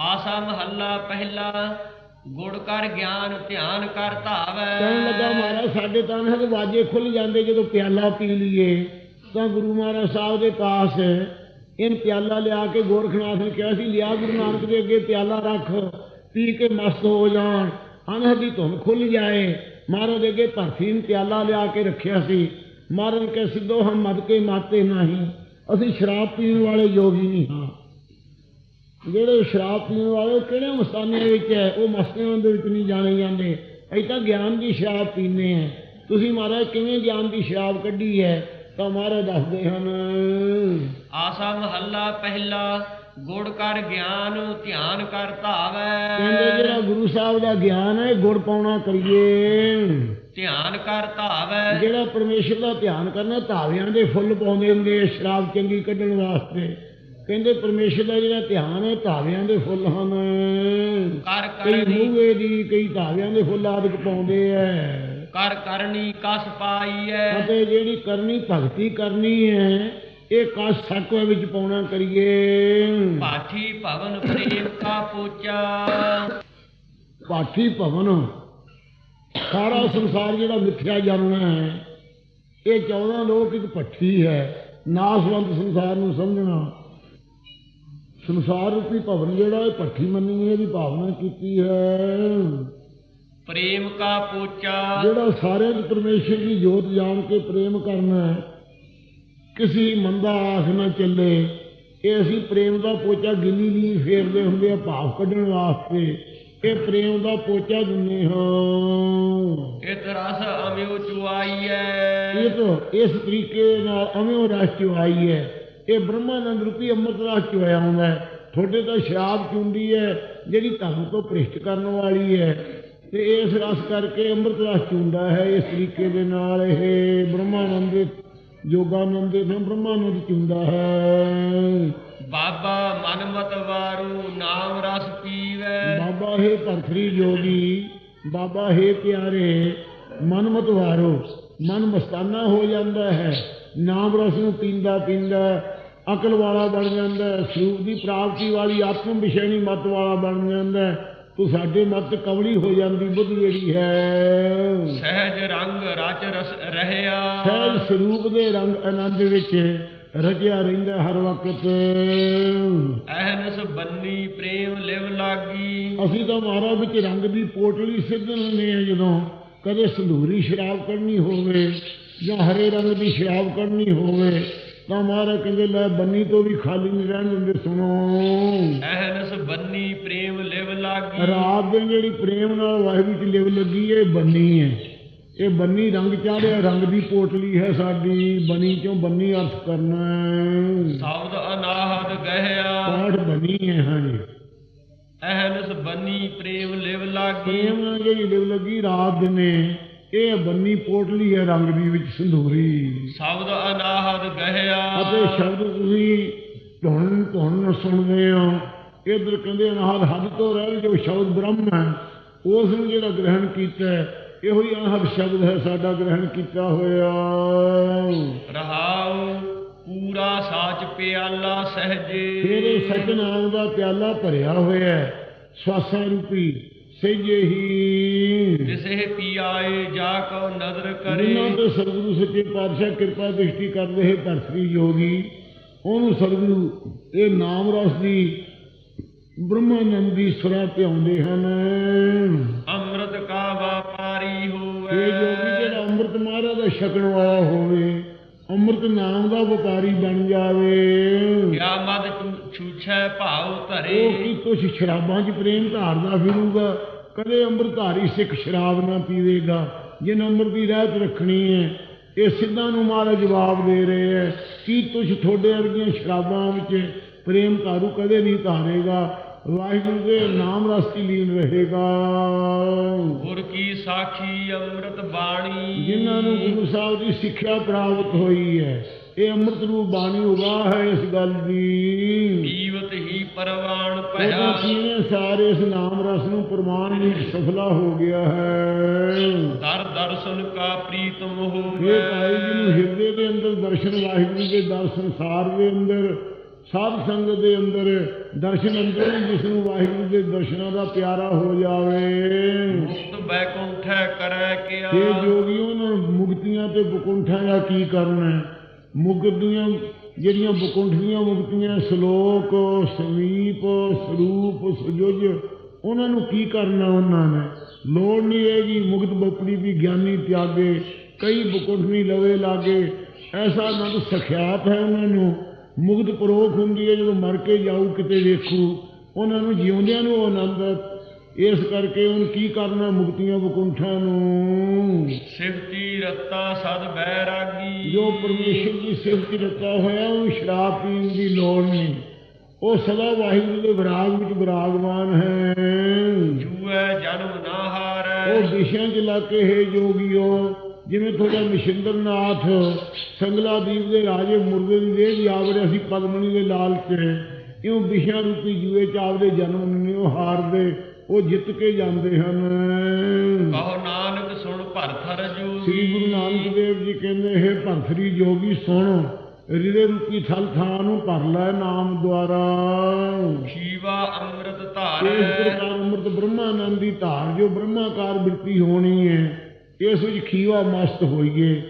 ਆਸਾ ਮਹੱਲਾ ਪਹਿਲਾ, ਗੁੜ ਕਰ ਗਿਆਨ, ਧਿਆਨ ਕਰ ਧਾਵੈ। ਕਹਿਣ ਲੱਗਾ ਮਹਾਰਾਜ, ਸਾਡੇ ਤਾਂ ਨਾ ਦਰਵਾਜ਼ੇ ਖੁੱਲ ਜਾਂਦੇ ਜਦੋਂ ਪਿਆਲਾ ਪੀ ਲਈਏ। ਤਾਂ ਗੁਰੂ ਮਹਾਰਾਜ ਸਾਹਿਬ ਦੇ ਪਾਸ ਇਹਨ ਪਿਆਲਾ ਲਿਆ ਕੇ ਗੋਰਖਨਾਥ ਨੇ ਕਿਹਾ ਸੀ, ਲਿਆ ਗੁਰੂ ਨਾਨਕ ਦੇ ਅੱਗੇ ਪਿਆਲਾ ਰੱਖ, ਪੀ ਕੇ ਮਸਤ ਹੋ ਜਾਣ। ਅਨਹਦ ਦੀ ਧੁਨ ਖੁੱਲ ਜਾਏ। ਮਹਾਰਾਜ ਦੇ ਅੱਗੇ ਭਰਤੀ ਨੂੰ ਪਿਆਲਾ ਲਿਆ ਕੇ ਰੱਖਿਆ ਸੀ। ਮਹਾਰਾਜ ਕੇ ਸਿੱਧੋ ਹਮ ਮਦ ਕੇ ਮਾਤੇ ਨਹੀਂ, ਅਸੀਂ ਸ਼ਰਾਬ ਪੀਣ ਵਾਲੇ ਯੋਗੀ ਨਹੀਂ ਹਾਂ। ਜਿਹੜੇ ਸ਼ਰਾਬ ਪੀਣ ਵਾਲੇ ਕਿਹੜੇ ਮਸਤਾਨੇ ਵਿੱਚ ਹੈ? ਉਹ ਮਸਤੀਆਂ ਦੇ ਵਿੱਚ ਨਹੀਂ ਜਾਣੇ ਜਾਂਦੇ। ਅਸੀਂ ਤਾਂ ਗਿਆਨ ਦੀ ਸ਼ਰਾਬ ਪੀਂਦੇ ਆ ਤੁਸੀਂ ਮਹਾਰਾਜ ਕਿਵੇਂ ਗਿਆਨ ਦੀ ਸ਼ਰਾਬ ਕੱਢੀ ਹੈ? ਤਾਂ ਮਹਾਰਾਜ ਦੱਸਦੇ ਹਨ। ਆਸਾ ਮਹੱਲਾ ਪਹਿਲਾ ਗੁੜ ਕਰ ਗਿਆਨ ਧਿਆਨ ਕਰ ਧਾਵੈ। ਕਹਿੰਦੇ ਜਿਹੜਾ ਗੁਰੂ ਸਾਹਿਬ ਦਾ ਗਿਆਨ ਹੈ ਗੁੜ ਪਾਉਣਾ ਕਰੀਏ। ਧਿਆਨ ਕਰ ਧਾਵੈ। ਜਿਹੜਾ ਪਰਮੇਸ਼ਰ ਦਾ ਧਿਆਨ ਕਰਨਾ ਧਾਵਿਆਂ ਦੇ ਫੁੱਲ ਪਾਉਂਦੇ ਹੁੰਦੇ ਸ਼ਰਾਬ ਚੰਗੀ ਕੱਢਣ ਵਾਸਤੇ। ਕਹਿੰਦੇ ਪਰਮੇਸ਼ਰ ਦਾ ਜਿਹੜਾ ਧਿਆਨ ਹੈ ਧਾਵਿਆਂ ਦੇ ਫੁੱਲ ਹਨ। ਕਰ ਕਈ ਕਰਨੀ ਮੂਹੇ ਦੀ ਕਈ ਧਾਵਿਆਂ ਦੇ ਫੁੱਲ ਆਦਿਕ ਪਾਉਂਦੇ ਐ। ਕਰ ਕਰਨੀ ਕਸ ਪਾਈਐ ਅਤੇ ਜਿਹੜੀ ਕਰਨੀ ਭਗਤੀ ਕਰਨੀ ਹੈ ਇਹ ਕਸ ਸੱਕਵੇ ਵਿੱਚ ਪਾਉਣਾ ਕਰੀਏ। ਪਾਠੀ ਭਵਨ ਪ੍ਰੇਮ ਕਾ ਪੂਚਾ ਪਾਠੀ ਭਵਨ ਸਾਰਾ ਸੰਸਾਰ ਜਿਹੜਾ ਮਿੱਥਿਆ ਜਾਣਨਾ ਹੈ ਇਹ 14 ਲੋਕ ਇੱਕ ਭੱਠੀ ਹੈ। ਨਾਸਵੰਤ ਸੰਸਾਰ ਨੂੰ ਸਮਝਣਾ। ਸੰਸਾਰ ਰੂਪੀ ਭਵਨ ਜਿਹੜਾ ਇਹ ਭੱਠੀ ਮੰਨੀ ਹੈ ਇਹਦੀ ਭਾਵਨਾ ਕੀਤੀ ਹੈ। ਪ੍ਰੇਮ ਕਾ ਪੂਚਾ। ਜਿਹੜਾ ਸਾਰਿਆਂ ਨੂੰ ਪਰਮੇਸ਼ਰ ਦੀ ਜੋਤ ਜਾਣ ਕੇ ਪ੍ਰੇਮ ਕਰਨਾ ਹੈ ਕਿਸੇ ਮੰਦਾ ਆਖ ਨਾ ਚੱਲੇ। ਇਹ ਅਸੀਂ ਪ੍ਰੇਮ ਦਾ ਪੋਚਾ ਗਿੱਲੀ ਨਹੀਂ ਫੇਰਦੇ ਹੁੰਦੇ ਆ ਭਾਵ ਕੱਢਣ ਵਾਸਤੇ। ਇਹ ਪ੍ਰੇਮ ਦਾ ਪੋਚਾ ਦਿੰਨੇ ਹਾਂ। ਇਤ ਰਸ ਅਮਿਉ ਚੁਆਈਐ। ਇਹ ਤਾਂ ਇਸ ਤਰੀਕੇ ਨਾਲ ਅਮਿਓ ਰਸ ਚ ਆਈ ਹੈ ਇਹ ਬ੍ਰਹਮਾਨੰਦ ਰੂਪੀ ਅੰਮ੍ਰਿਤ ਰਸ ਚ ਆਇਆ ਹੁੰਦਾ ਹੈ। ਤੁਹਾਡੇ ਤਾਂ ਸ਼ਰਾਬ ਚੁੰਦੀ ਹੈ ਜਿਹੜੀ ਤੁਹਾਨੂੰ ਤੋਂ ਭ੍ਰਿਸ਼ਟ ਕਰਨ ਵਾਲੀ ਹੈ। ਤੇ ਇਸ ਰਸ ਕਰਕੇ ਅੰਮ੍ਰਿਤ ਰਸ ਚੁੰਦਾ ਹੈ ਇਸ ਤਰੀਕੇ ਦੇ ਨਾਲ ਇਹ ਬ੍ਰਹਮਾਨੰਦ ਯੋਗਾਨੰਦ ਦੇ ਬ੍ਰਹਮਾਨੰਦ ਚੁੰਦਾ ਹੈ। ਬਾਬਾ ਮਨਮਤ ਵਾਰੂ ਨਾਮ ਰਸ ਪੀਵੈ। ਬਾਬਾ ਹੈ ਭਰਤਰੀ ਜੋਗੀ ਬਾਬਾ ਹੈ ਪਿਆਰੇ ਮਨਮਤ ਵਾਰੋ। ਮਨ ਮਸਤਾਨਾ ਹੋ ਜਾਂਦਾ ਹੈ। ਨਾਮ ਰਸ ਨੂੰ ਪੀਂਦਾ ਪੀਂਦਾ ਅਕਲ ਵਾਲਾ ਬਣ ਜਾਂਦਾ ਹੈ ਸਰੂਪ ਦੀ ਪ੍ਰਾਪਤੀ ਵਾਲੀ ਆਤਮ ਵਿਸ਼ੇਣੀ ਮਤ ਵਾਲਾ ਬਣ ਜਾਂਦਾ ਹੈ। ਤੂੰ ਸਾਡੇ ਮਤ ਕਵਲੀ ਹੋ ਜਾਂਦੀ ਬੁੱਧ ਜਿਹੜੀ ਹੈ। ਸਹਿਜ ਰੰਗ ਰਚ ਰਸ ਰਹਿਆ। ਸਹਿਜ ਸਰੂਪ ਦੇ ਰੰਗ ਆਨੰਦ ਵਿੱਚ ਰਚਿਆ ਰਹਿੰਦਾ ਹਰ ਵਕਤ। ਅਹਨਸ ਬੰਨੀ ਪ੍ਰੇਮ ਲਿਵ ਲਾਗੀ। ਅਸੀਂ ਤਾਂ ਮਹਾਰਾਜ ਵਿੱਚ ਰੰਗ ਦੀ ਪੋਟਲੀ ਸਿੱਧਣ ਹੁੰਦੇ ਆ ਜਦੋਂ ਕਦੇ ਸੰਧੂਰੀ ਸ਼ਰਾਬ ਕੱਢਣੀ ਹੋਵੇ ਜਾਂ ਹਰੇ ਰੰਗ ਦੀ ਸ਼ਰਾਬ ਕੱਢਣੀ ਹੋਵੇ। ਤਾਂ ਮਹਾਰਾਜ ਕਹਿੰਦੇ ਲੈ ਬੰਨੀ ਤੋਂ ਵੀ ਖਾਲੀ ਨਹੀਂ ਰਹਿਣ ਦਿੰਦੇ ਸੁਣੋ। ਅਹਨਸ ਬੰਨੀ ਪ੍ਰੇਮ ਲਿਵ ਲਾਗੀ। ਰਾਤ ਦੇ ਜਿਹੜੀ ਪ੍ਰੇਮ ਨਾਲ ਵਾਹਿਗੁਰੂ ਚ ਲਿਵ ਲੱਗੀ ਇਹ ਬੰਨੀ ਹੈ। ਇਹ ਬੰਨੀ ਰੰਗ ਚਾੜਿਆ ਰੰਗ ਦੀ ਪੋਟਲੀ ਹੈ ਸਾਡੀ ਬਨੀ ਚੋਂ ਬੰਨੀ ਅਰਥ ਕਰਨਾ ਸ਼ਬਦ ਅਨਾਹਦ ਗਹਿਆ। ਪਾਠ ਬਣੀ ਹੈ ਹਾਂਜੀ। ਅਹਨਸ ਬੰਨੀ ਪ੍ਰੇਮ ਲਿਵ ਲਾਗੀ। ਪ੍ਰੇਮ ਨਾਲ ਜਿਹੜੀ ਲਿਵ ਲੱਗੀ ਰਾਤ ਦਿਨੇ ਇਹ ਬੰਨੀ ਪੋਟਲੀ ਹੈ ਰੰਗ ਦੀ ਵਿੱਚ ਸੰਧੂਰੀ। ਸ਼ਬਦ ਅਨਾਹਦ ਗਹਿਆ। ਅਤੇ ਸ਼ਬਦ ਤੁਸੀਂ ਧੁਨ ਧੁਨ ਸੁਣਦੇ ਹੋ। ਇਧਰ ਕਹਿੰਦੇ ਅਨਹਦ ਹੱਦ ਤੋਂ ਰਹਿ ਜੋ ਸ਼ਬਦ ਬ੍ਰਹਮ ਹੈ। ਉਸ ਨੂੰ ਜਿਹੜਾ ਗ੍ਰਹਿਣ ਕੀਤਾ ਇਹੋ ਹੀ ਅਨਹਦ ਸ਼ਬਦ ਹੈ ਸਾਡਾ ਗ੍ਰਹਿਣ ਕੀਤਾ ਹੋਇਆ। ਰਹਾਉ ਪੂਰਾ ਸਾਚ ਪਿਆਲਾ ਸਹਜੇ। ਤੇਰੇ ਸਤਨਾਮ ਦਾ ਪਿਆਲਾ ਭਰਿਆ ਹੋਇਆ ਹੈ। ਸਵਾਸਾਂ ਰੂਪੀ ਸਹਿਜੇ ਹੀ। ਜਿਸੇ ਪੀਆਏ ਜਾ ਕੋ ਨਦਰ ਕਰੇ। ਜਿਨ੍ਹਾਂ ਤੇ ਸਤਿਗੁਰੂ ਸੱਚੇ ਪਾਤਸ਼ਾਹ ਕਿਰਪਾ ਦ੍ਰਿਸ਼ਟੀ ਕਰਦੇ ਹੈ ਧਰਤੀ ਜੋਗੀ ਉਹਨੂੰ ਸਤਿਗੁਰੂ ਇਹ ਨਾਮ ਰਸ ਦੀ ਬ੍ਰਹਮਾਨੰਦ ਦੀ ਸੁਰਾ ਪਿਆਉਂਦੇ ਹਨ। ਅੰਮ੍ਰਿਤ ਕਾ ਵਪਾਰੀ ਹੋਵੇ। ਇਹ ਜੋਗੀ ਜਿਹੜਾ ਅੰਮ੍ਰਿਤ ਮਹਾਰਾਜ ਦਾ ਛਕਣ ਵਾਲਾ ਹੋਵੇ ਅੰਮ੍ਰਿਤ ਨਾਮ ਦਾ ਵਪਾਰੀ ਬਣ ਜਾਵੇ। ਕਿਆ ਮਦ ਛੂਛੈ ਭਾਉ ਉਹ ਧਰੇ ਕੀ ਕੁਛ ਸ਼ਰਾਬਾਂ 'ਚ ਪ੍ਰੇਮ ਧਾਰਦਾ ਫਿਰੂਗਾ ਕਦੇ ਅੰਮ੍ਰਿਤਧਾਰੀ ਸਿੱਖ ਸ਼ਰਾਬ ਨਾ ਪੀਵੇਗਾ ਜਿਨ ਅੰਮ੍ਰਿਤ ਦੀ ਰਹਿਤ ਰੱਖਣੀ ਹੈ ਇਹ ਸਿੱਧਾਂ ਨੂੰ ਮਾਰਾ ਜਵਾਬ ਦੇ ਰਹੇ ਹੈ। ਕੀ ਤੁਝ ਤੁਹਾਡੇ ਵਰਗੀਆਂ ਸ਼ਰਾਬਾਂ ਵਿੱਚ ਪ੍ਰੇਮ ਧਾਰੂ ਕਦੇ ਨਹੀਂ ਧਾਰੇਗਾ? ਵਾਹਿਗੁਰੂ ਦੇ ਨਾਮ ਰਸ ਦੀ ਲੀਨ ਰਹੇਗਾ। ਗੁਰ ਕੀ ਸਾਖੀ ਅੰਮ੍ਰਿਤ ਬਾਣੀ। ਜਿਨ੍ਹਾਂ ਨੂੰ ਗੁਰੂ ਸਾਹਿਬ ਦੀ ਸਿੱਖਿਆ ਪ੍ਰਾਪਤ ਹੋਈ ਹੈ ਇਹ ਅੰਮ੍ਰਿਤ ਰੂਪ ਬਾਣੀ ਉਗਾ ਹੈ ਇਸ ਗੱਲ ਦੀ। ਉਹਦਾ ਭਇਆ ਕਿਵੇਂ ਸਾਰੇ ਇਸ ਨਾਮ ਰਸ ਨੂੰ ਪ੍ਰਮਾਣ ਵਿੱਚ ਸਫਲਾ ਹੋ ਗਿਆ ਹੈ। ਦਰ ਦਰਸ਼ਨ ਕਾ ਪ੍ਰੀਤਮ ਇਹ ਹੋਵੇ ਭਾਈ ਜੀ ਨੂੰ ਹਿਰਦੇ ਦੇ ਅੰਦਰ ਦਰਸ਼ਨ ਵਾਹਿਗੁਰੂ ਦੇ ਦਰਸ਼ਨ ਸਾਰ ਦੇ ਅੰਦਰ ਸਾਧ ਸੰਗਤ ਦੇ ਅੰਦਰ ਦਰਸ਼ਨ ਅੰਦਰ ਜਿਸ ਨੂੰ ਵਾਹਿਗੁਰੂ ਦੇ ਦਰਸ਼ਨਾਂ ਦਾ ਪਿਆਰਾ ਹੋ ਜਾਵੇ। ਮੁਕਤ ਬੈਕੁੰਠੈ ਕਰੈ ਕਿਆ। ਇਹ ਉਹਨਾਂ ਨੂੰ ਮੁਕਤੀਆਂ ਤੇ ਬਕੁੰਠਾਂ ਦਾ ਕੀ ਕਰਨਾ ਹੈ? ਮੁਕਤ ਦੀਆਂ ਜਿਹੜੀਆਂ ਬਕੁੰਠ ਦੀਆਂ ਮੁਕਤੀਆਂ ਸ਼ਲੋਕ ਸਮੀਪ ਸਰੂਪ ਸੁਜੁਜ ਉਹਨਾਂ ਨੂੰ ਕੀ ਕਰਨਾ ਉਹਨਾਂ ਨੇ ਲੋੜ ਨਹੀਂ ਹੈਗੀ ਮੁਕਤ ਬਪੜੀ ਵੀ ਗਿਆਨੀ ਤਿਆਗੇ ਕਈ ਬਕੁੰਠ ਨਹੀਂ ਲਵੇ ਲਾਗੇ ਐਸਾ ਆਨੰਦ ਸਖਿਆਤ ਹੈ ਉਹਨਾਂ ਨੂੰ ਮੁਕਤ ਪਰੋਖ ਹੁੰਦੀ ਹੈ ਜਦੋਂ ਮਰ ਕੇ ਜਾਊ ਕਿਤੇ ਵੇਖੂ ਉਹਨਾਂ ਨੂੰ ਜਿਉਂਦਿਆਂ ਨੂੰ ਉਹ ਆਨੰਦ ਹੈ। ਇਸ ਕਰਕੇ ਹੁਣ ਕੀ ਕਰਨਾ ਮੁਕਤੀਆਂ ਬਕੁੰਠਾਂ ਨੂੰ? ਸਿਫਤੀ ਰਤਾ ਸਦ ਬੈਰਾਗੀ? ਜੋ ਪਰਮੇਸ਼ਰ ਦੀ ਸਿਫਤ ਰਤਾ ਹੋਇਆ ਉਹ ਸ਼ਰਾਬ ਪੀਣ ਦੀ ਲੋੜ ਨਹੀਂ। ਉਹ ਸਦਾ ਵਾਹਿਗੁਰੂ ਦੇ ਵਿਰਾਗ ਵਿੱਚ ਵਿਰਾਗਮਾਨ ਹੈ। ਜੂਐ ਜਨਮ ਨਾ ਹਾਰੈ। ਉਹ ਵਿਸ਼ਿਆਂ ਚ ਲਾ ਕੇ ਹੈ ਜੋਗੀਓ ਜਿਵੇਂ ਤੁਹਾਡਾ ਮਸ਼ਿੰਦਰ ਨਾਥ ਸੰਗਲਾ ਦੀਪ ਦੇ ਰਾਜੇ ਮੁਰਗੇ ਦੀ ਦੇਹ ਦੀ ਆਵੜਿਆ ਸੀ ਪਦਮਣੀ ਦੇ ਲਾਲ ਚ ਇਉਂ ਵਿਸ਼ਿਆਂ ਰੂਪੀ ਜੂਏ ਚ ਆਪਦੇ ਜਨਮ ਨੂੰ ਹਾਰਦੇ। ਉਹ ਜਿੱਤ ਕੇ ਜਾਂਦੇ ਹਨ। ਕਹੋ ਨਾਨਕ ਸੁਣ ਭਰਥ ਰਜੂ ਸ੍ਰੀ ਗੁਰੂ ਨਾਨਕ ਦੇਵ ਜੀ ਕਹਿੰਦੇ ਹੈ ਭੰਥਰੀ ਜੋਗੀ ਸੁਣ ਹਿਰਦੇ ਰੂਪੀ ਥਲ ਥਾਂ ਨੂੰ ਭਰ ਲੈ ਨਾਮ ਦੁਆਰਾ। ਸ਼ੀਵਾ ਅੰਮ੍ਰਿਤ ਇਸ ਧਾਰੈ ਪ੍ਰਕਾਰ ਅੰਮ੍ਰਿਤ ਬ੍ਰਹਮਾਨੰਦ ਦੀ ਧਾਰ ਜੋ ਬ੍ਰਹਮਾਕਾਰ ਬਿਰਤੀ ਹੋਣੀ ਹੈ ਇਸ ਵਿੱਚ ਖੀਵਾ ਮਸਤ ਹੋਈਏ।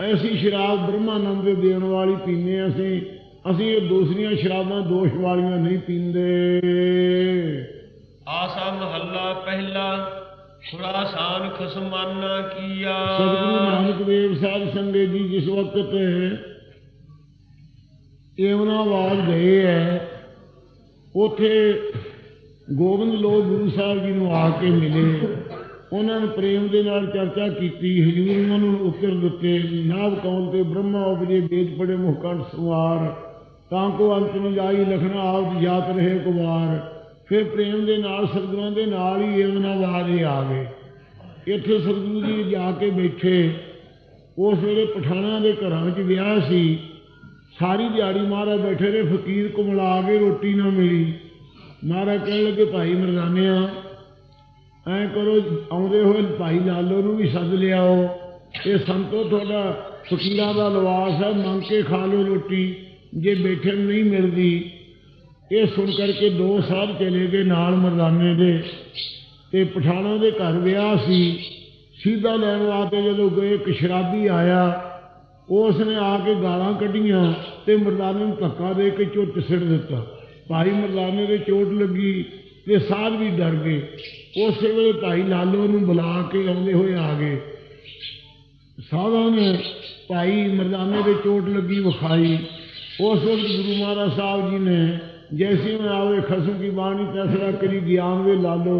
ਐਸੀ ਸ਼ਰਾਬ ਬ੍ਰਹਮਾਨੰਦ ਦੇ ਦੇਣ ਵਾਲੀ ਪੀਨੇ ਅਸੀਂ। ਅਸੀਂ ਇਹ ਦੂਸਰੀਆਂ ਸ਼ਰਾਬਾਂ ਦੋਸ਼ ਵਾਲੀਆਂ ਨਹੀਂ ਪੀਂਦੇ। ਆਸਾ ਮਹੱਲਾ ਪਹਿਲਾ, ਖੁਰਾਸਾਨ ਖਸਮਾਨਾ ਕੀਆ। ਸਤਿਗੁਰੂ ਨਾਨਕ ਦੇਵ ਸਾਹਿਬ ਸੰਗੇ ਜੀ ਜਿਸ ਵਕਤ ਏਮਨਾਬਾਦ ਗਏ ਹੈ, ਉਥੇ ਗੋਬਿੰਦ ਲੋਕ ਗੁਰੂ ਸਾਹਿਬ ਜੀ ਨੂੰ ਆ ਕੇ ਮਿਲੇ। ਉਹਨਾਂ ਨੇ ਪ੍ਰੇਮ ਦੇ ਨਾਲ ਚਰਚਾ ਕੀਤੀ, ਹਜੂਰ ਉਹਨਾਂ ਨੂੰ ਉੱਤਰ ਦਿੱਤੇ ਨਾਭ ਕੌਣ ਤੇ? ਬ੍ਰਹਮਾ ਉਪਜੇ ਵੇਦ ਪੜੇ ਮੁਖਕੰਠ ਸਵਾਰ। ਤਾਂ ਕੋ ਅੰਤ ਨੂੰ ਜਾਈ ਲਖਣਾ ਆਪ ਜਾਤ ਰਹੇ ਕੁਵਾਰ ਫਿਰ ਪ੍ਰੇਮ ਦੇ ਨਾਲ, ਸਤਿਗੁਰਾਂ ਦੇ ਨਾਲ ਹੀ ਏਮਨਾਬਾਦ ਆ ਗਏ ਇੱਥੇ ਸਤਿਗੁਰੂ ਜੀ ਜਾ ਕੇ ਬੈਠੇ। ਉਸ ਵੇਲੇ ਪਠਾਣਾਂ ਦੇ ਘਰਾਂ ਵਿੱਚ ਵਿਆਹ ਸੀ। ਸਾਰੀ ਦਿਹਾੜੀ ਮਹਾਰਾਜ ਬੈਠੇ ਰਹੇ, ਫਕੀਰ ਕੋ ਕੇ ਰੋਟੀ ਨਾ ਮਿਲੀ। ਮਹਾਰਾਜ ਕਹਿਣ ਲੱਗੇ, ਭਾਈ ਮਰਦਾਨਿਆ ਐ ਕਰੋ, ਆਉਂਦੇ ਹੋਏ ਭਾਈ ਲਾਲੋ ਨੂੰ ਵੀ ਸੱਦ ਲਿਆਓ। ਇਹ ਸੰਤੋ ਤੁਹਾਡਾ ਫਕੀਰਾਂ ਦਾ ਲਵਾਸ ਹੈ ਮੰਗ ਕੇ ਖਾ ਲਓ ਰੋਟੀ। ਜੇ ਬੈਠੇ ਨਹੀਂ ਮਿਲਦੀ ਇਹ ਸੁਣ ਕਰਕੇ ਦੋ ਸਾਹਿਬ ਚਲੇ ਗਏ ਨਾਲ ਮਰਦਾਨੇ ਦੇ ਤੇ ਪਠਾਣਾ ਦੇ ਘਰ ਵਿਆਹ ਸੀ। ਸਿੱਧਾ ਲੈਣ ਵਾਸਤੇ ਜਦੋਂ ਗਏ, ਇੱਕ ਸ਼ਰਾਬੀ ਆਇਆ। ਉਸ ਨੇ ਆ ਕੇ ਗਾਲਾਂ ਕੱਢੀਆਂ ਤੇ ਮਰਦਾਨੇ ਨੂੰ ਧੱਕਾ ਦੇ ਕੇ ਚੁੱਟ ਸਿੱਟ ਦਿੱਤਾ। ਭਾਈ ਮਰਦਾਨੇ ਦੇ ਚੋਟ ਲੱਗੀ ਤੇ ਸਾਧ ਵੀ ਡਰ ਗਏ। ਉਸੇ ਵੇਲੇ ਭਾਈ ਲਾਲੋ ਨੂੰ ਬੁਲਾ ਕੇ ਆਉਂਦੇ ਹੋਏ ਆ ਗਏ। ਸਾਧਾਂ ਨੇ ਭਾਈ ਮਰਦਾਨੇ ਦੇ ਚੋਟ ਲੱਗੀ ਵਿਖਾਈ। ਉਸ ਵਕਤ ਗੁਰੂ ਮਹਾਰਾਜ ਸਾਹਿਬ ਜੀ ਨੇ ਜੈਸੇ ਮੈਂ ਆਵੇ ਖਸਮ ਕੀ ਬਾਣੀ ਤੈਸਰਾ ਕਰੀ ਗਿਆਨ ਵੇ ਲਾਲੋ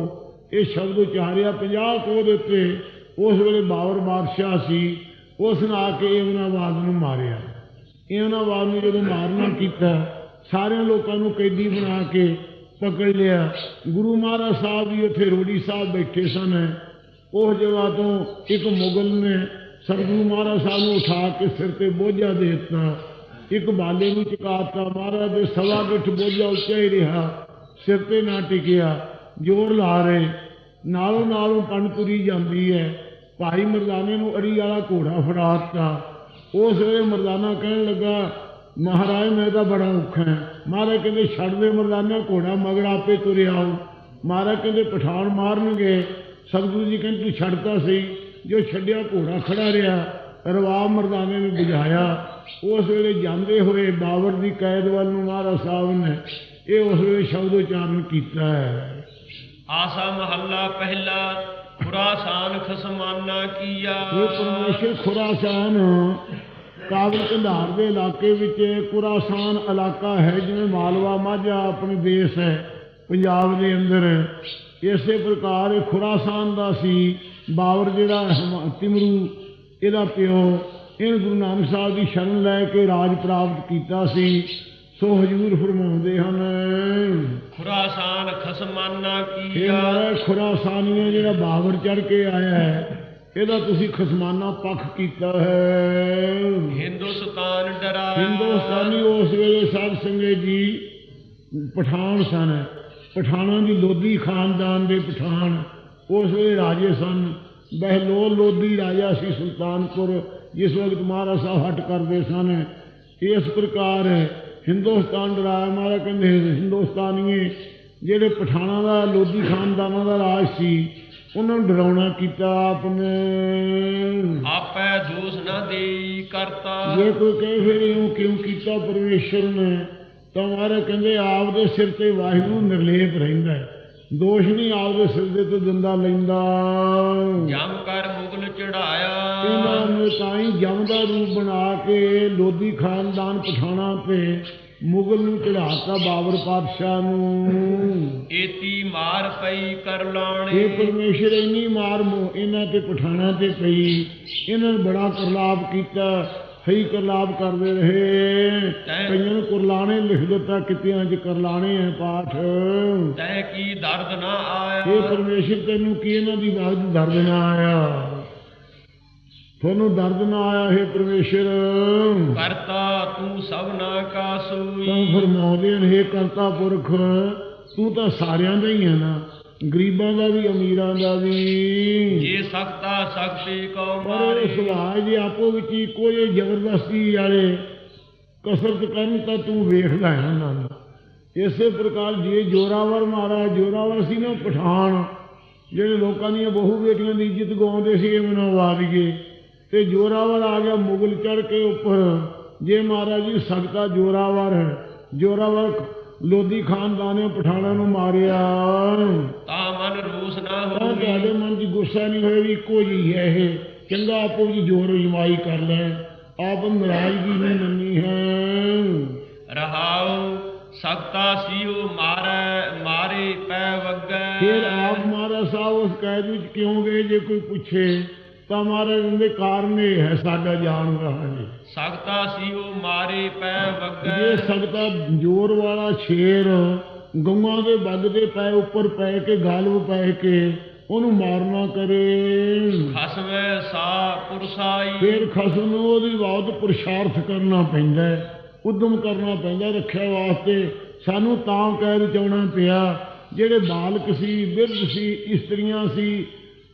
ਇਹ ਸ਼ਬਦ ਉਚਾਰਿਆ 50 ਕੋਹ ਦੇ ਉੱਤੇ ਉਸ ਵੇਲੇ ਬਾਬਰ ਬਾਦਸ਼ਾਹ ਸੀ ਉਸ ਨੇ ਆ ਕੇ ਇਮਨਾਬਾਦ ਨੂੰ ਮਾਰਿਆ ਇਮਨਾਬਾਦ ਨੂੰ ਜਦੋਂ ਮਾਰਨਾ ਕੀਤਾ ਸਾਰਿਆਂ ਲੋਕਾਂ ਨੂੰ ਕੈਦੀ ਬਣਾ ਕੇ ਪਕੜ ਲਿਆ ਗੁਰੂ ਮਹਾਰਾਜ ਸਾਹਿਬ ਜੀ ਉੱਥੇ ਰੋੜੀ ਸਾਹਿਬ ਬੈਠੇ ਸਨ ਉਹ ਜਗ੍ਹਾ ਤੋਂ ਇੱਕ ਮੁਗਲ ਨੇ ਸਤਿਗੁਰੂ ਮਹਾਰਾਜ ਸਾਹਿਬ ਨੂੰ ਉਠਾ ਕੇ ਸਿਰ ਤੇ ਬੋਝਾ ਦੇ ਦਿੱਤਾ ਇੱਕ ਬਾਲੇ ਨੂੰ ਚੁਕਾਤਾ, ਮਹਾਰਾਜ ਦੇ ਸਵਾ ਗਿੱਠ ਬੋਲਿਆ ਉੱਚਾ ਹੀ ਰਿਹਾ, ਸਿਰ ਤੇ ਨਾ ਟਿਕਿਆ, ਜੋਰ ਲਾ ਰਹੇ, ਨਾਲੋਂ ਨਾਲੋਂ ਪਣਪੁਰੀ ਜਾਂਦੀ ਹੈ। ਭਾਈ ਮਰਦਾਨੇ ਨੂੰ ਅੜੀ ਵਾਲਾ ਘੋੜਾ ਫੜਾ ਦਿੱਤਾ। ਉਸ ਵੇਲੇ ਮਰਦਾਨਾ ਕਹਿਣ ਲੱਗਾ, ਮਹਾਰਾਜ, ਮੈਂ ਤਾਂ ਬੜਾ ਔਖਾ ਹਾਂ। ਮਹਾਰਾਜ ਕਹਿੰਦੇ, ਛੱਡ ਦੇ ਮਰਦਾਨਾ, ਘੋੜਾ ਮਗਰ ਆਪੇ ਤੁਰਿਆ ਆਉ। ਮਹਾਰਾਜ ਕਹਿੰਦੇ, ਪਠਾਨ ਮਾਰਨਗੇ। ਸਤਿਗੁਰੂ ਜੀ ਕਹਿੰਦੇ, ਤੂੰ ਛੱਡਤਾ ਸਹੀ। ਜੋ ਛੱਡਿਆ, ਘੋੜਾ ਖੜਾ ਰਿਹਾ। ਰਵਾਬ ਮਰਦਾਨੇ ਨੇ ਬੁਝਾਇਆ। ਉਸ ਵੇਲੇ ਜਾਂਦੇ ਹੋਏ ਬਾਬਰ ਦੀ ਕੈਦ ਵੱਲ ਨੂੰ ਮਹਾਰਾਜ ਸਾਹਿਬ ਨੇ ਇਹ ਉਸ ਵੇਲੇ ਸ਼ਬਦ ਉਚਾਰਨ ਕੀਤਾ ਹੈ। ਆਸਾ ਮਹੱਲਾ ਪਹਿਲਾ ਖੁਰਾਸਾਨ ਖਸਮਾਨਾ ਕੀਆ। ਇਹ ਪਰਮੇਸ਼ਰ ਖੁਰਾਸਾਨ ਕਾਬਲ ਕੰਧਾਰ ਦੇ ਇਲਾਕੇ ਵਿੱਚ ਖੁਰਾਸਾਨ ਇਲਾਕਾ ਹੈ ਜਿਵੇਂ ਮਾਲਵਾ ਮਾਝਾ ਆਪਣੇ ਦੇਸ਼ ਹੈ ਪੰਜਾਬ ਦੇ ਅੰਦਰ। ਇਸੇ ਪ੍ਰਕਾਰ ਇਹ ਖੁਰਾਸਾਨ ਦਾ ਸੀ। ਬਾਬਰ ਜਿਹੜਾ ਤਿਮਰੂ ਇਹਦਾ ਪਿਓ ਇਹ ਗੁਰੂ ਨਾਨਕ ਸਾਹਿਬ ਦੀ ਸ਼ਰਨ ਲੈ ਕੇ ਰਾਜ ਪ੍ਰਾਪਤ ਕੀਤਾ ਸੀ ਸੋ ਹਜੂਰ ਫਰਮਾਉਂਦੇ ਹਨ ਖੁਰਾਸਾਨ ਖਸਮਾਨਾ ਇਹ ਕੀਆ ਖੁਰਾਸਾਨੀਆਂ ਜਿਹੜਾ ਬਾਬਰ ਚੜ ਕੇ ਆਇਆ ਹੈ ਇਹਦਾ ਤੁਸੀਂ ਖਸਮਾਨਾ ਪੱਖ ਕੀਤਾ ਹੈ। ਹਿੰਦੁਸਤਾਨ ਡਰਾਇਆ। ਹਿੰਦੁਸਤਾਨੀ ਉਸ ਵੇਲੇ ਸਾਧ ਸੰਗਤ ਜੀ ਪਠਾਨ ਸਨ ਪਠਾਨਾਂ ਦੀ ਲੋਧੀ ਖਾਨਦਾਨ ਦੇ ਪਠਾਨ ਉਸ ਵੇਲੇ ਰਾਜੇ ਸਨ। ਬਹਿਲੋਲ ਲੋਧੀ ਰਾਜਾ ਸੀ ਸੁਲਤਾਨਪੁਰ ਜਿਸ ਵਕਤ ਮਹਾਰਾਜ ਸਾਹਿਬ ਹਟ ਕਰਦੇ ਸਨ। ਇਸ ਪ੍ਰਕਾਰ ਹਿੰਦੁਸਤਾਨ ਡਰਾਇਆ ਮਾਰਾ ਕਹਿੰਦੇ ਹਿੰਦੁਸਤਾਨੀਏ ਜਿਹੜੇ ਪਠਾਣਾ ਦਾ ਲੋਧੀ ਖਾਨਦਾਨਾਂ ਦਾ ਰਾਜ ਸੀ ਉਹਨਾਂ ਨੂੰ ਡਰਾਉਣਾ ਕੀਤਾ ਆਪਨੇ। ਆਪੈ ਦੋਸ ਨਾ ਦੇਈ ਕਰਤਾ। ਜੇ ਕੋਈ ਕਹੇ ਫਿਰ ਇਉਂ ਕਿਉਂ ਕੀਤਾ ਪਰਮੇਸ਼ਰ ਨੇ ਤਾਂ ਮਾਰਾ ਕਹਿੰਦੇ ਆਪ ਦੇ ਸਿਰ ਤੇ ਵਾਹਿਗੁਰੂ ਨਿਰਲੇਪ ਰਹਿੰਦਾ ਹੈ। ਦੋਸ਼ ਨਹੀਂ ਆਪ ਦੇ ਸਿਰ ਦੇ ਤੇ ਦਿੰਦਾ ਲੈਂਦਾ। ਜਮ ਕਰ ਮੁਗਲ ਚੜਾਇਆ। ਇਹਨਾਂ ਨੇ ਤਾਂ ਹੀ ਜਮ ਦਾ ਰੂਪ ਬਣਾ ਕੇ ਲੋਧੀ ਖਾਨਦਾਨ ਪਠਾਣਾ ਤੇ ਮੁਗਲ ਨੂੰ ਚੜਾਤਾ ਬਾਬਰ ਪਾਤਸ਼ਾਹ ਨੂੰ। ਏਤੀ ਮਾਰ ਪਈ ਕਰ ਲਾਣੇ ਇਹ ਪਰਮੇਸ਼ਰ ਇੰਨੀ ਮਾਰ ਮੋ ਇਹਨਾਂ ਤੇ ਪਠਾਣਾ ਤੇ ਪਈ। ਇਹਨਾਂ ਨੇ ਬੜਾ ਕਰਲਾਪ ਕੀਤਾ। ਸਹੀ ਕਰਲਾਪ ਕਰਦੇ ਰਹੇ। ਕਈਆਂ ਨੂੰ ਕੁਰਲਾਣੇ ਲਿਖ ਦਿੱਤਾ ਕਿਤਿਆਂ 'ਚ ਕਰਲਾਣੇ ਹੈ ਪਾਠ। ਤੈ ਕੀ ਦਰਦ ਨਾ ਇਹ ਆਇਆ ਪਰਮੇਸ਼ਰ ਤੈਨੂੰ ਕੀ ਇਹਨਾਂ ਦੀ ਬਾਤ ਦਰਦ ਨਾ ਆਇਆ? ਤੁਹਾਨੂੰ ਦਰਦ ਨਾ ਆਇਆ ਹੈ ਪਰਮੇਸ਼ਰ। ਕਰਤਾ ਤੂੰ ਸਭਨਾ ਕਾ ਤਾਂ ਸੂਈ ਫਰਮਾਉਂਦੇ ਨੇ ਕਰਤਾ ਪੁਰਖ ਤੂੰ ਤਾਂ ਸਾਰਿਆਂ ਦਾ ਹੀ ਹੈ ਨਾ। ਗਰੀਬਾਂ ਦਾ ਵੀ ਅਮੀਰਾਂ ਦਾ ਵੀ। ਜੇ ਸਖਤਾ ਸਖਤੀ ਕੋ ਮਾਰੇ ਇਹ ਸੁਭਾਅ ਜੇ ਆਪੋ ਵਿੱਚ ਹੀ ਕੋਈ ਜ਼ਬਰਦਸਤੀ ਵਾਲੇ ਕਸਰਤ ਕਰਨ ਤਾਂ ਤੂੰ ਵੇਖਦਾ ਹੈ ਉਹਨਾਂ ਨੂੰ। ਇਸੇ ਪ੍ਰਕਾਰ ਜੇ ਜੋਰਾਵਰ ਮਾਰਾ ਜੋਰਾਵਰ ਸੀ ਨਾ ਪਠਾਨ ਜਿਹੜੇ ਲੋਕਾਂ ਦੀਆਂ ਬਹੂ ਬੇਟੀਆਂ ਦੀ ਇੱਜ਼ਤ ਗਾਉਂਦੇ ਸੀ ਇਹ ਮੈਨੂੰ ਵਾਦੀਏ ਤੇ ਜੋਰਾਵਰ ਆ ਗਿਆ ਮੁਗਲ ਚੜ ਕੇ ਉੱਪਰ। ਜੇ ਮਹਾਰਾਜ ਜੀ ਸਖਤਾ ਜੋਰਾਵਰ ਹੈ ਜੋਰਾਵਰ ਲੋਧੀ ਖਾਨਦਾਨ ਨੇ ਪਠਾਣਾ ਨੂੰ ਮਾਰਿਆ। ਤਾਂ ਮਨ ਰੂਸ ਨਾ ਹੋਈ ਤੁਹਾਡੇ ਮਨ 'ਚ ਗੁੱਸਾ ਨਹੀਂ ਹੋਇਆ ਵੀ ਇੱਕੋ ਜਿਹੀ ਹੈ ਇਹ। ਚੰਗਾ ਆਪੋ ਜੀ ਜੋਰ ਅਜਮਾਈ ਕਰ ਲੈ। ਆਪ ਨਾਰਾਜ਼ਗੀ ਨਹੀਂ ਮੰਨੀ ਹੈ। ਰਹਾਉ ਸਖਤਾ ਸੀਉ ਮਾਰੈ ਮਾਰੇ ਪੈ ਵਗੈ। ਫਿਰ ਆਪ ਮਹਾਰਾਜ ਸਾਹਿਬ ਉਸ ਕੈਦ ਵਿੱਚ ਕਿਉਂ ਗਏ ਜੇ ਕੋਈ ਪੁੱਛੇ? ਤਾਂ ਮਹਾਰਾਜ ਕਹਿੰਦੇ ਕਾਰਨ ਇਹ ਹੈ ਸਾਡਾ ਜਾਣ ਰਹਾ ਹੈ ਸਖਤਾ ਸੀਉ ਮਾਰੇ ਪੈ ਵਗੈ। ਸਕਦਾ ਜੋਰ ਵਾਲਾ ਸ਼ੇਰ ਗਊਆਂ ਦੇ ਬੱਗ ਦੇ ਪੈ ਉੱਪਰ ਪੈ ਕੇ ਗਾਲਵ ਪੈ ਕੇ ਉਹਨੂੰ ਮਾਰਨਾ ਕਰੇ। ਖਸਮੈ ਸਾ ਪੁਰਸਾਈ। ਫਿਰ ਖਸਮ ਨੂੰ ਉਹਦੀ ਬਹੁਤ ਪੁਰਸ਼ਾਰਥ ਕਰਨਾ ਪੈਂਦਾ ਉਦਮ ਕਰਨਾ ਪੈਂਦਾ ਰੱਖਿਆ ਵਾਸਤੇ। ਸਾਨੂੰ ਤਾਂ ਕੈਦ ਚਾਉਣਾ ਪਿਆ ਜਿਹੜੇ ਬਾਲਕ ਸੀ ਬਿਰਧ ਸੀ ਇਸਤਰੀਆਂ ਸੀ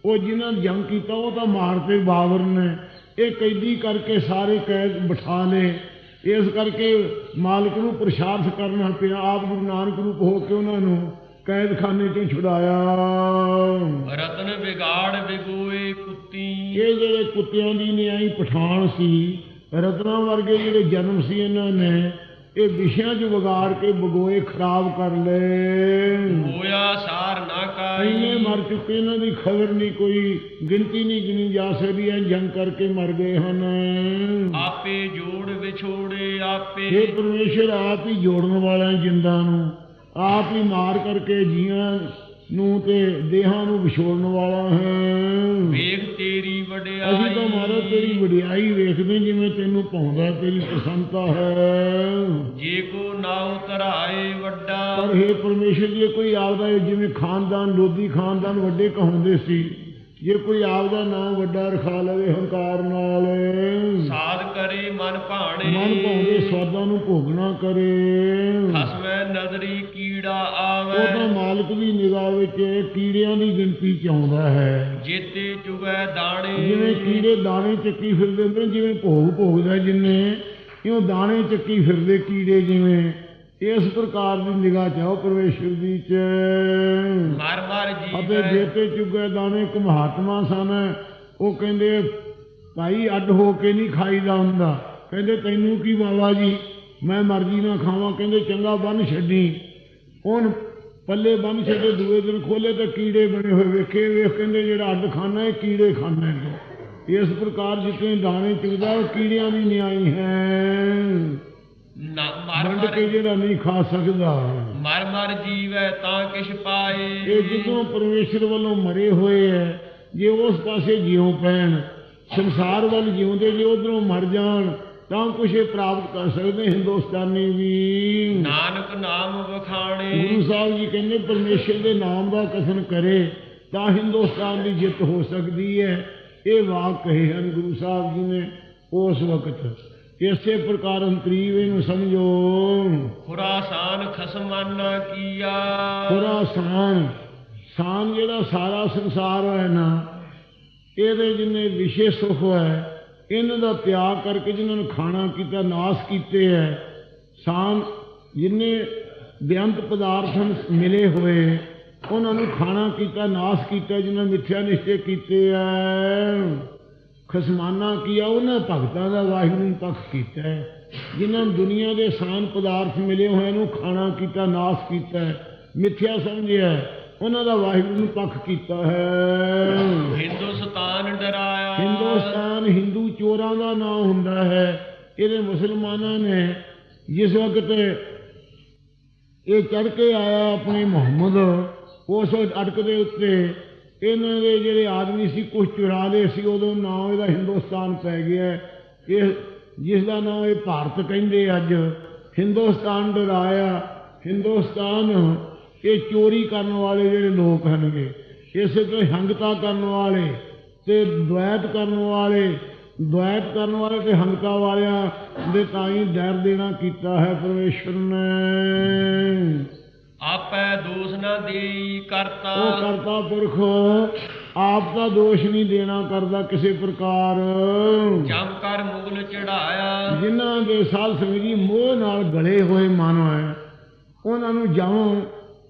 ਉਹ ਜਿਨ੍ਹਾਂ ਨੇ ਜੰਗ ਕੀਤਾ ਉਹ ਤਾਂ ਮਾਰਤੇ ਬਾਬਰ ਨੇ। ਇਹ ਕੈਦੀ ਕਰਕੇ ਸਾਰੇ ਕੈਦ ਬਿਠਾ ਲਏ। ਇਸ ਕਰਕੇ ਮਾਲਕ ਨੂੰ ਪੁਰਸ਼ਾਰਥ ਕਰਨਾ ਪਿਆ ਆਪ ਗੁਰੂ ਨਾਨਕ ਰੂਪ ਹੋ ਕੇ ਉਹਨਾਂ ਨੂੰ ਕੈਦਖਾਨੇ ਚੋਂ ਛੁਡਾਇਆ। ਰਤਨ ਵਿਗਾੜ ਵਿਗੋਏ ਕੁੱਤੀ। ਇਹ ਜਿਹੜੇ ਕੁੱਤਿਆਂ ਦੀ ਨਿਆਈ ਪਠਾਨ ਸੀ ਰਤਨਾ ਵਰਗੇ ਜਿਹੜੇ ਜਨਮ ਸੀ ਇਹਨਾਂ ਨੇ ਇਹ ਵਿਸ਼ਿਆਂ 'ਚ ਵਿਗਾੜ ਕੇ ਬਗੋਏ ਖਰਾਬ ਕਰ ਲਏ। ਹੋਇਆ ਸਾਰ ਨਾ ਕਾਈ। ਮਰ ਚੁੱਕੇ ਇਹਨਾਂ ਦੀ ਖਬਰ ਨਹੀਂ ਕੋਈ ਗਿਣਤੀ ਨਹੀਂ ਗਿਣੀ ਜਾ ਸਕਦੀ ਐ ਜੰਗ ਕਰਕੇ ਮਰ ਗਏ ਹਨ। ਆਪੇ ਜੋੜ ਵਿਛੋੜੇ ਇਹ ਆਪੇ ਪਰਮੇਸ਼ਰ ਆਪ ਹੀ ਜੋੜਨ ਵਾਲਾ ਜਿੰਦਾਂ ਨੂੰ ਆਪ ਹੀ ਮਾਰ ਕਰਕੇ ਜੀਆਂ ਨੂੰ ਤੇ ਦੇਹਾਂ ਨੂੰ ਵਿਛੋੜਨ ਵਾਲਾ ਹੈ। ਵੇਖ ਤੇਰੀ ਅਸੀਂ ਤਾਂ ਵਡਿਆਈ ਮਾਰਾ ਤੇਰੀ ਵਡਿਆਈ ਵੇਖਦੇ ਜਿਵੇਂ ਤੈਨੂੰ ਪਾਉਂਦਾ ਤੇਰੀ ਪ੍ਰਸੰਨਤਾ ਹੈ। ਜੇ ਕੋ ਨਾਉ ਧਰਾਏ ਵੱਡਾ। ਪਰ ਇਹ ਪਰਮੇਸ਼ਰ ਜੇ ਕੋਈ ਆਪਦਾ ਜਿਵੇਂ ਖਾਨਦਾਨ ਲੋਧੀ ਖਾਨਦਾਨ ਵੱਡੇ ਕਹਾਉਂਦੇ ਸੀ ਜੇ ਕੋਈ ਆਪਦਾ ਨਾਮ ਵੱਡਾ ਰਖਾ ਲਵੇ ਹੰਕਾਰ ਨਾਲ ਮਨ ਭਾਣੇ। ਮਨ ਭਾਉਂਦੇ ਸਵਾਦਾਂ ਨੂੰ ਭੋਗਣਾ ਕਰੇ। ਖਸਮੈ ਨਜ਼ਰੀ ਕੀੜਾ ਆਵੇ। ਮਾਲਕ ਦੀ ਨਿਗਾਹ ਵਿੱਚ ਕੀੜਿਆਂ ਦੀ ਗਿਣਤੀ ਚ ਆਉਂਦਾ ਹੈ। ਜੇਤੇ ਚੁਗੈ ਦਾਣੇ। ਜਿਵੇਂ ਕੀੜੇ ਦਾਣੇ ਚੱਕੀ ਫਿਰਦੇ ਨੇ, ਜਿਵੇਂ ਭੋਗ ਭੋਗਦਾ ਜਿੰਨੇ ਇਉਂ ਦਾਣੇ ਚੱਕੀ ਫਿਰਦੇ ਕੀੜੇ ਜਿਵੇਂ। ਇਸ ਪ੍ਰਕਾਰ ਦੀ ਨਿਗਾਹ ਚਾਹੋ ਪਰਮੇਸ਼ਰ ਦੀ ਚ। ਮਰ ਮਰ ਅਤੇ ਜੀਵੈ ਜੇਤੇ ਚੁੱਗੇ ਦਾਣੇ ਇੱਕ ਮਹਾਤਮਾ ਸਨ। ਉਹ ਕਹਿੰਦੇ ਭਾਈ ਅੱਡ ਹੋ ਕੇ ਨਹੀਂ ਖਾਈਦਾ ਹੁੰਦਾ। ਕਹਿੰਦੇ ਤੈਨੂੰ ਕੀ ਬਾਬਾ ਜੀ? ਮੈਂ ਮਰਜ਼ੀ ਨਾਲ ਖਾਵਾਂ। ਕਹਿੰਦੇ ਚੰਗਾ ਬੰਨ ਛੱਡੀ। ਹੁਣ ਪੱਲੇ ਬੰਨ ਛੱਡੇ ਦੂਏ ਦਿਨ ਖੋਲੇ ਤਾਂ ਕੀੜੇ ਬਣੇ ਹੋਏ। ਵੇਖੇ ਵੇਖ ਕਹਿੰਦੇ ਜਿਹੜਾ ਅੱਡ ਖਾਣਾ ਇਹ ਕੀੜੇ ਖਾਣੇ ਨੇ। ਇਸ ਪ੍ਰਕਾਰ ਜਿੱਥੇ ਦਾਣੇ ਚੁਗਦਾ ਉਹ ਕੀੜਿਆਂ ਦੀ ਨਿਆਈ ਹੈ। ਨਾ ਮਰ ਕੇ ਜਿਹੜਾ ਨਹੀਂ ਖਾ ਸਕਦਾ। ਮਰ ਮਰ ਜੀਵੈ ਤਾਂ ਕਿਛ ਪਾਏ। ਇਹ ਜਦੋਂ ਪਰਮੇਸ਼ਰ ਵੱਲੋਂ ਮਰੇ ਹੋਏ ਐ ਜੇ ਉਸ ਪਾਸੇ ਜਿਉ ਪੈਣ ਸੰਸਾਰ ਵੱਲ ਜਿਉਂਦੇ ਜੇ ਉਧਰੋਂ ਮਰ ਜਾਣ ਤਾਂ ਕੁਛ ਇਹ ਪ੍ਰਾਪਤ ਕਰ ਸਕਦੇ ਹਿੰਦੁਸਤਾਨੀ ਵੀ। ਨਾਨਕ ਨਾਮ ਵਖਾਣੇ। ਗੁਰੂ ਸਾਹਿਬ ਜੀ ਕਹਿੰਦੇ ਪਰਮੇਸ਼ਰ ਦੇ ਨਾਮ ਦਾ ਕਥਨ ਕਰੇ ਤਾਂ ਹਿੰਦੁਸਤਾਨ ਦੀ ਜਿੱਤ ਹੋ ਸਕਦੀ ਹੈ। ਇਹ ਵਾਕ ਕਹੇ ਹਨ ਗੁਰੂ ਸਾਹਿਬ ਜੀ ਨੇ ਉਸ ਵਕਤ। ਇਸੇ ਪ੍ਰਕਾਰ ਅੰਤਰੀਵ ਇਹਨੂੰ ਸਮਝੋ। ਖੁਰਾਸਾਨ ਖਸਮਨ ਕੀਆ। ਖੁਰਾਸਾਨ। ਸਾਨ ਜਿਹੜਾ ਸਾਰਾ ਸੰਸਾਰ ਹੈ ਨਾ ਇਹਦੇ ਜਿੰਨੇ ਵਿਸ਼ੇ ਸੁਖ ਹੈ ਇਹਨਾਂ ਦਾ ਤਿਆਗ ਕਰਕੇ ਜਿਨ੍ਹਾਂ ਨੂੰ ਖਾਣਾ ਕੀਤਾ, ਨਾਸ ਕੀਤੇ ਹੈ, ਸਾਨ ਜਿੰਨੇ ਬੇਅੰਤ ਪਦਾਰਥ ਮਿਲੇ ਹੋਏ, ਉਹਨਾਂ ਨੂੰ ਖਾਣਾ ਕੀਤਾ, ਨਾਸ ਕੀਤਾ, ਜਿਨ੍ਹਾਂ ਮਿੱਥਿਆ ਨਿਸ਼ਚੇ ਕੀਤੇ ਐ ਖਸਮਾਨਾ ਕੀਆ, ਉਹਨਾਂ ਭਗਤਾਂ ਦਾ ਵਾਹਿਗੁਰੂ ਨੂੰ ਪੱਖ ਕੀਤਾ ਹੈ। ਜਿਨ੍ਹਾਂ ਨੂੰ ਦੁਨੀਆ ਦੇ ਸਾਨ ਪਦਾਰਥ ਮਿਲੇ ਹੋਏ ਨੂੰ ਖਾਣਾ ਕੀਤਾ, ਨਾਸ ਕੀਤਾ ਮਿੱਥਿਆ ਸਮਝਿਆ ਉਹਨਾਂ ਦਾ ਵਾਹਿਗੁਰੂ ਨੂੰ ਪੱਖ ਕੀਤਾ ਹੈ। ਹਿੰਦੁਸਤਾਨ ਡਰਾਇਆ। ਹਿੰਦੁਸਤਾਨ ਹਿੰਦੂ ਚੋਰਾਂ ਦਾ ਨਾਮ ਹੁੰਦਾ ਹੈ। ਇਹਦੇ ਮੁਸਲਮਾਨਾਂ ਨੇ ਜਿਸ ਵਕਤ ਇਹ ਚੜ ਕੇ ਆਇਆ ਆਪਣੇ ਮੁਹੰਮਦ ਉਸ ਅਟਕ ਦੇ ਉੱਤੇ ਇਹਨਾਂ ਦੇ ਜਿਹੜੇ ਆਦਮੀ ਸੀ ਕੁਝ ਚੁਰਾ ਲਏ ਸੀ ਉਦੋਂ ਨਾਮ ਇਹਦਾ ਹਿੰਦੁਸਤਾਨ ਪੈ ਗਿਆ ਇਹ ਜਿਸ ਦਾ ਨਾਮ ਇਹ ਭਾਰਤ ਕਹਿੰਦੇ ਅੱਜ ਹਿੰਦੁਸਤਾਨ ਡਰਾਇਆ। ਹਿੰਦੁਸਤਾਨ ਇਹ ਚੋਰੀ ਕਰਨ ਵਾਲੇ ਜਿਹੜੇ ਲੋਕ ਹਨਗੇ ਇਸੇ ਤੋਂ ਹੰਗਤਾ ਕਰਨ ਵਾਲੇ ਤੇ ਦੁਐਤ ਕਰਨ ਵਾਲੇ ਦੁਐਤ ਕਰਨ ਵਾਲੇ ਤੇ ਹੰਗਤਾ ਵਾਲਿਆਂ ਦੇ ਤਾਂ ਹੀ ਡਰ ਦੇਣਾ ਕੀਤਾ ਹੈ ਪਰਮੇਸ਼ਵਰ ਨੇ। ਆਪੈ ਦੋਸ ਨਾ ਦੇਈ ਕਰਤਾ। ਉਹ ਕਰਤਾ ਪੁਰਖ ਆਪ ਦਾ ਦੋਸ਼ ਨਹੀਂ ਦੇਣਾ ਕਰਦਾ ਕਿਸੇ ਪ੍ਰਕਾਰ। ਜਮ ਕਰ ਮੁਗਲ ਚੜਾਇਆ। ਜਿਨ੍ਹਾਂ ਦੇ ਸਾਧ ਸੰਗਤ ਜੀ ਮੋਹ ਨਾਲ ਗਲੇ ਹੋਏ ਮਨ ਹੈ ਉਹਨਾਂ ਨੂੰ ਜਮ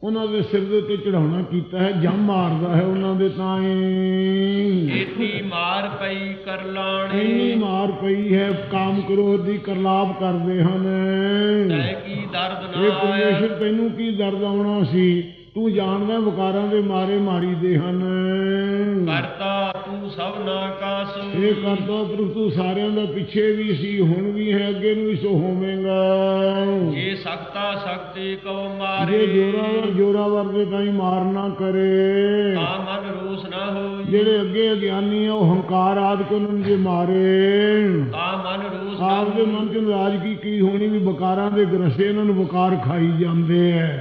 ਉਹਨਾਂ ਦੇ ਸਿਰ ਦੇ ਉੱਤੇ ਚੜਾਉਣਾ ਕੀਤਾ ਹੈ ਜਮ ਮਾਰਦਾ ਹੈ ਉਹਨਾਂ ਦੇ ਤਾਂ ਏਤੀ ਮਾਰ ਪਈ ਕਰ ਇੰਨੀ ਮਾਰ ਪਈ ਹੈ ਕਾਮ ਕ੍ਰੋਧ ਦੀ ਕਰਲਾਪ ਕਰਦੇ ਹਨ। ਤੈ ਕੀ ਦਰਦ ਨਾ ਆਇਆ ਪਰਮੇਸ਼ਰ ਤੈਨੂੰ ਕੀ ਦਰਦ ਆਉਣਾ ਸੀ? ਤੂੰ ਜਾਣਦਾ ਵਿਕਾਰਾਂ ਦੇ ਮਾਰੇ ਮਾਰੀ ਦੇ ਹਨ। ਕਰਤਾ ਤੂੰ ਸਭ ਨਾ ਕਾਸ ਇਹ ਕਰਦਾ ਪ੍ਰਭੂ ਤੂੰ ਸਾਰਿਆਂ ਦਾ ਪਿੱਛੇ ਵੀ ਸੀ ਹੁਣ ਵੀ ਹੈ ਅੱਗੇ ਨੂੰ ਵੀ ਸੋ ਹੋਵੇਂਗਾ। ਜੇ ਸਕਤਾ ਸਕਤੇ ਕਉ ਜੇ ਮਾਰੇ ਜੋਰਾਵਰ ਜੋਰਾਵਰ ਦੇ ਤਾਈ ਮਾਰ ਨਾ ਕਰੇ। ਤਾਂ ਮਨ ਰੋਸ ਨਾ ਹੋਈ। ਜਿਹੜੇ ਅੱਗੇ ਅਗਿਆਨੀ ਆ ਉਹ ਹੰਕਾਰ ਆਦਿ ਕੋ ਨੂੰ ਜੇ ਮਾਰੇ। ਤਾਂ ਮਨ ਰੋਸ ਆਪ ਦੇ ਮਨ ਚ ਨਾਰਾਜ਼ਗੀ ਕੀ ਹੋਣੀ ਵੀ ਬਕਾਰਾਂ ਦੇ ਗਰਸੇ ਇਹਨਾਂ ਨੂੰ ਬਕਾਰ ਖਾਈ ਜਾਂਦੇ ਐ।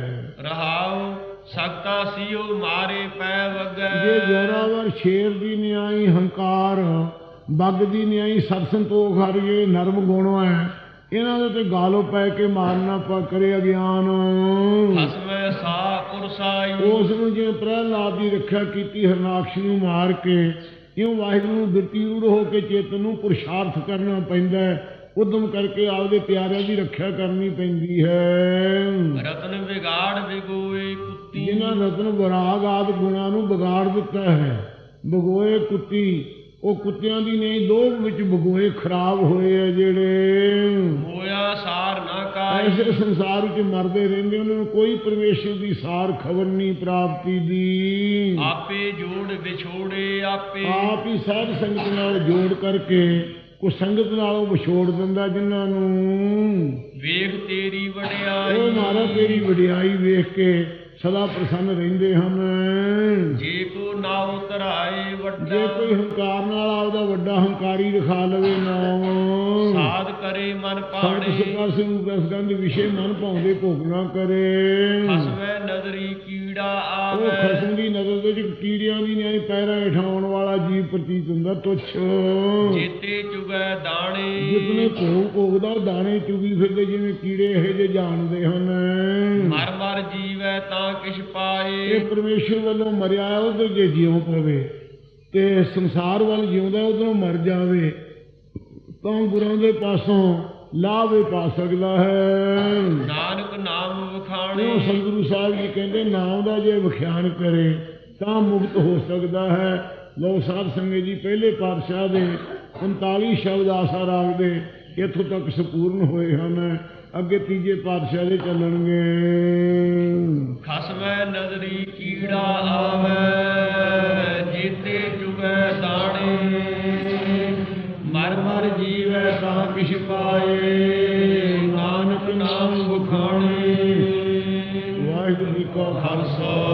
ਰਹਾਉ ਸਕਤਾ ਸਿਓ ਮਾਰੇ ਪੈ ਵਗੈ। ਜੇ ਜੋਰਾਵਰ ਸ਼ੇਰ ਦੀ ਨਿਆਈ ਹੰਕਾਰ ਬੱਗ ਦੀ ਨਿਆਈ ਸਤ ਸੰਤੋਖ ਹਰੀਏ ਨਰਮ ਗੁਣ ਹੈ ਇਹਨਾਂ ਦੇ ਤੇ ਗਾਲੋ ਪੈ ਕੇ ਮਾਰਨਾ ਪਾ ਕਰੇ ਅਗਿਆਨ। ਹਸਮੈ ਸਾ ਪੁਰਸਾਈ ਉਸ ਨੂੰ ਜਿਵੇਂ ਪ੍ਰਹਿਲਾਦ ਦੀ ਰੱਖਿਆ ਕੀਤੀ ਹਰਨਾਕਸ਼ ਨੂੰ ਮਾਰ ਕੇ ਇਉਂ ਵਾਹਿਗੁਰੂ ਨੂੰ ਬਿਰਤੀ ਰੂੜ ਹੋ ਕੇ ਚੇਤਨ ਨੂੰ ਪੁਰਸ਼ਾਰਥ ਕਰਨਾ ਪੈਂਦਾ ਹੈ ਉਦਮ ਕਰਕੇ ਆਪਦੇ ਪਿਆਰਿਆਂ ਦੀ ਰੱਖਿਆ ਕਰਨੀ ਪੈਂਦੀ ਹੈ। ਰਤਨ ਵਿਗਾੜ ਵਿਗੋਏ ਕੁੱਤੀ ਜਿਨ੍ਹਾਂ ਰਤਨ ਵਿਰਾਗ ਆਦ ਗੁਣਾਂ ਨੂੰ ਵਿਗਾੜ ਦਿੱਤਾ ਹੈ ਬਗੋਏ ਕੁੱਤੀ ਉਹ ਕੁੱਤਿਆਂ ਦੀ ਨਹੀਂ ਲੋਭ ਵਿੱਚ ਬਗੋਏ ਖਰਾਬ ਹੋਏ ਆ ਜਿਹੜੇ। ਹੋਇਆ ਸਾਰ ਨਾ ਕਾਈ ਐਸੇ ਸੰਸਾਰ ਵਿੱਚ ਮਰਦੇ ਰਹਿੰਦੇ ਉਹਨਾਂ ਨੂੰ ਕੋਈ ਪਰਮੇਸ਼ਰ ਦੀ ਸਾਰ ਖਬਰ ਨਹੀਂ ਪ੍ਰਾਪਤੀ ਦੀ। ਆਪੇ ਜੋੜ ਵਿਛੋੜੇ ਆਪੇ ਆਪ ਹੀ ਸਾਧ ਸੰਗਤ ਨਾਲ ਜੋੜ ਕਰਕੇ ਕੋ ਸੰਗਤ ਨਾਲੋਂ ਵਿਛੋੜ ਦਿੰਦਾ ਜਿਨ੍ਹਾਂ ਨੂੰ। ਵੇਖ ਤੇਰੀ ਉਹ ਵਡਿਆਈ ਮਾਰਾ ਤੇਰੀ ਵਡਿਆਈ ਵੇਖ ਕੇ ਸਦਾ ਪ੍ਰਸੰਨ ਰਹਿੰਦੇ ਹਨ। ਜੇ ਕੋ ਨਾਉ ਧਰਾਏ ਵੱਡਾ ਜੇ ਕੋਈ ਹੰਕਾਰ ਨਾਲ ਆਪਦਾ ਵੱਡਾ ਹੰਕਾਰੀ ਦਿਖਾ ਲਵੇ ਨਾਮ ਸਾਧ ਕਰੇ ਮਨ ਪਾੜੇ। ਸਦਾ ਸਰੂਪ ਇਸ ਗੰਧ ਵਿਸ਼ੇ ਮਨ ਭਾਉਂਦੇ ਭੋਗ ਨਾ ਕਰੇ। ਹਸਮੈ ਨਦਰੀ ਕੀੜਾ ਉਹ ਆਵੇ। ਖਸਮ ਦੀ ਨਜ਼ਰ ਦੇ ਵਿੱਚ ਕੀੜਿਆਂ ਦੀ ਨਿਆਈ ਪੈਰਾਂ ਹੇਠਾਉਣ ਵਾਲਾ ਜੀਵ ਪ੍ਰਤੀਤ ਹੁੰਦਾ ਤੁੱਛ। ਜੇਤੇ ਚੁਗੈ ਦਾਣੇ। ਜਿਤਨੇ ਭੋਗ ਭੋਗਦਾ ਉਹ ਦਾਣੇ ਚੁਗੀ ਫਿਰਦੇ ਜਿਵੇਂ ਕੀੜੇ ਇਹ ਜੇ ਜਾਣਦੇ ਹਨ। ਮਰ ਮਰ ਜੀਵੈ ਤਾਂ ਕਿਛ ਪਾਏ। ਇਹ ਪਰਮੇਸ਼ਰ ਵੱਲੋਂ ਮਰਿਆ ਉਧਰ ਜੇ ਜਿਉ ਪਵੇ ਤੇ ਸੰਸਾਰ ਵੱਲ ਜਿਉਂਦਾ ਉਧਰੋਂ ਮਰ ਜਾਵੇ। ਤਾਂ ਗੁਰਾਂ ਦੇ ਪਾਸੋਂ ਲਾਭ ਵੀ ਪਾ ਸਕਦਾ ਹੈ। ਨਾਨਕ ਨਾਮ ਵਖਾਣੇ। ਉਹ ਸਤਿਗੁਰੂ ਸਾਹਿਬ ਜੀ ਕਹਿੰਦੇ ਨਾਮ ਦਾ ਜੇ ਵਿਖਿਆਨ ਕਰੇ ਤਾਂ ਮੁਕਤ ਹੋ ਸਕਦਾ ਹੈ। ਲੋ ਸਾਧ ਸੰਗਤ ਜੀ ਪਹਿਲੇ ਪਾਤਸ਼ਾਹ ਦੇ 39 ਸ਼ਬਦ ਆਸਾ ਰਾਗ ਦੇ ਇੱਥੋਂ ਤੱਕ ਸੰਪੂਰਨ ਹੋਏ ਹਨ। ਅੱਗੇ ਤੀਜੇ ਪਾਤਸ਼ਾਹ ਦੇ ਚੱਲਣਗੇ। ਖਸਮੈ ਨਦਰੀ ਕੀੜਾ ਆਵੇ ਜੀਤੇ ਚੁਗੈ ਦਾਣੇ। ਮਰ ਮਰ ਜੀਵੈ ਤਾਂ ਕਿਛ ਪਾਏ ਨਾਨਕ ਨਾਮ ਵਖਾਣੇ। ਵਾਹਿਗੁਰੂ ਜੀ ਕਾ ਖਾਲਸਾ।